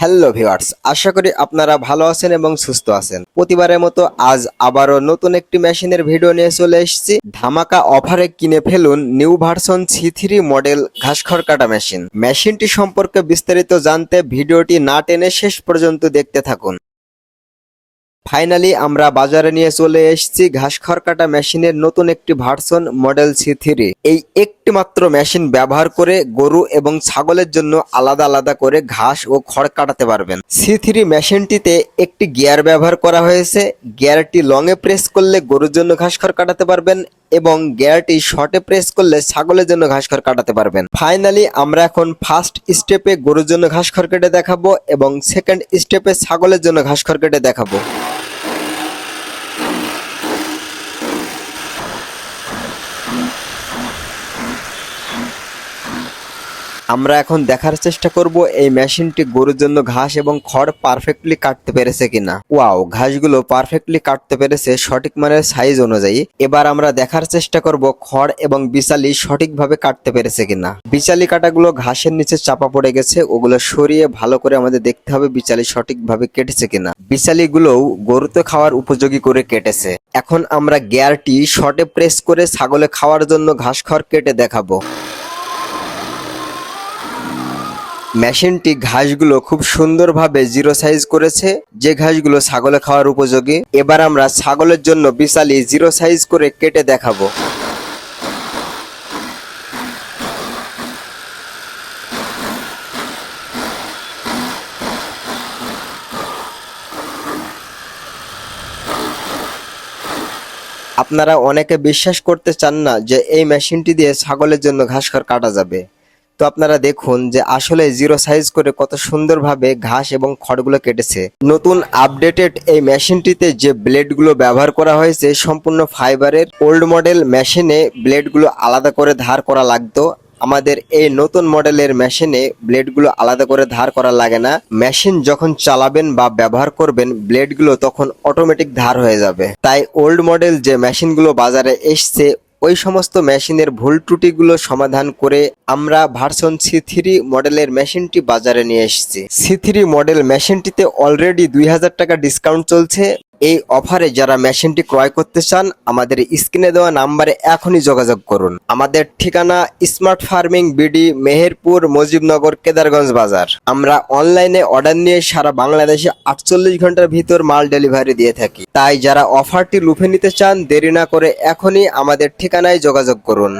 Hello viewers আশা করি আপনারা ভালো আছেন এবং সুস্থ আছেন। প্রতিবারের মতো আজ আবারও নতুন একটি মেশিনের ভিডিও নিয়ে চলে এসেছি। ধামাকা অফারে কিনে ফেলুন new version C three model ঘাসখড় কাটা মেশিন। মেশিনটি সম্পর্কে বিস্তারিত জানতে ভিডিওটি না টেনে শেষ পর্যন্ত দেখতে থাকুন। ফাইনালি আমরা বাজারে নিয়ে চলে এসেছি ঘাস খড় কাটা মেশিনের নতুন একটি ভার্সন মডেল সি থ্রি এই একটি মাত্র মেশিন ব্যবহার করে গরু এবং ছাগলের জন্য আলাদা আলাদা করে ঘাস ও খড় কাটাতে পারবেন। সি থ্রি মেশিনটিতে একটি গিয়ার ব্যবহার করা হয়েছে। গিয়ারটি লং এ প্রেস করলে গরুর জন্য ঘাস খড় কাটাতে পারবেন এবং গিয়ারটি শর্টে প্রেস করলে ছাগলের জন্য ঘাস খড় কাটাতে পারবেন। ফাইনালি আমরা এখন ফার্স্ট স্টেপে গরুর জন্য ঘাস খড় কেটে দেখাবো এবং সেকেন্ড স্টেপে ছাগলের জন্য ঘাস খড় কেটে দেখাবো। আমরা এখন দেখার চেষ্টা করব এই মেশিনটি গরুর জন্য ঘাস এবং খড় পারফেক্টলি কাটতে পেরেছে কিনা। ওয়াও ঘাসগুলো পারফেক্টলি কাটতে পেরেছে সঠিক মানের সাইজ অনুযায়ী। এবার আমরা দেখার চেষ্টা করব খড় এবং বিচালি সঠিকভাবে কাটতে পেরেছে কিনা। বিচালি কাটাগুলো ঘাসের নিচে চাপা পড়ে গেছে, ওগুলো সরিয়ে ভালো করে আমাদের দেখতে হবে বিচালি সঠিকভাবে কেটেছে কিনা। বিচালিগুলোও গরুতে খাওয়ার উপযোগী করে কেটেছে। এখন আমরা গিয়ারটি শর্টে প্রেস করে ছাগলে খাওয়ার জন্য ঘাস খড় কেটে দেখাবো। মেশিনটি ঘাসগুলো খুব সুন্দরভাবে জিরো সাইজ করেছে। যে ঘাসগুলো ছাগলে খাওয়ার উপযোগী, এবার আমরা ছাগলের জন্য বিশালি জিরো সাইজ করে কেটে দেখাবো। আপনারা অনেকে বিশ্বাস করতে চান না যে এই মেশিনটি দিয়ে ছাগলের জন্য ঘাস কাটা যাবে। তো আপনারা দেখুন যে আসলে জিরো সাইজ করে কত সুন্দরভাবে ঘাস এবং খড়গুলো কেটেছে। নতুন আপডেটেড এই মেশিনটিতে যে ব্লেডগুলো ব্যবহার করা হয়েছে, সম্পূর্ণ ফাইবারের ওল্ড মডেল মেশিনে ব্লেডগুলো আলাদা করে ধার করা লাগতো। আমাদের এই নতুন মডেলের মেশিনে ব্লেডগুলো আলাদা করে ধার করা লাগে না। মেশিন যখন চালাবেন বা ব্যবহার করবেন, ব্লেডগুলো তখন অটোমেটিক ধার হয়ে যাবে। তাই ওল্ড মডেল যে মেশিনগুলো বাজারে এসছে ওই সমস্ত মেশিনের ভুল ত্রুটিগুলো সমাধান করে আমরা ভার্সন সি থ্রি মডেলের মেশিনটি বাজারে নিয়ে এসেছি। সি থ্রি মডেল মেশিনটিতে অলরেডি দুই হাজার টাকা ডিসকাউন্ট চলছে। এই অফারে যারা মেশিনটি ক্রয় করতে চান, আমাদের স্ক্রিনে দেওয়া নাম্বারে এখনই যোগাযোগ করুন। আমাদের ঠিকানা smart farming BD, Meherpur, Mujibnagar, Kedarganj বাজার। আমরা অনলাইনে অর্ডার নিয়ে সারা বাংলাদেশে আটচল্লিশ ঘণ্টার ভিতর মাল ডেলিভারি দিয়ে থাকি। তাই যারা অফারটি লুফে নিতে চান, দেরি না করে এখনই আমাদের ঠিকানায় যোগাযোগ করুন।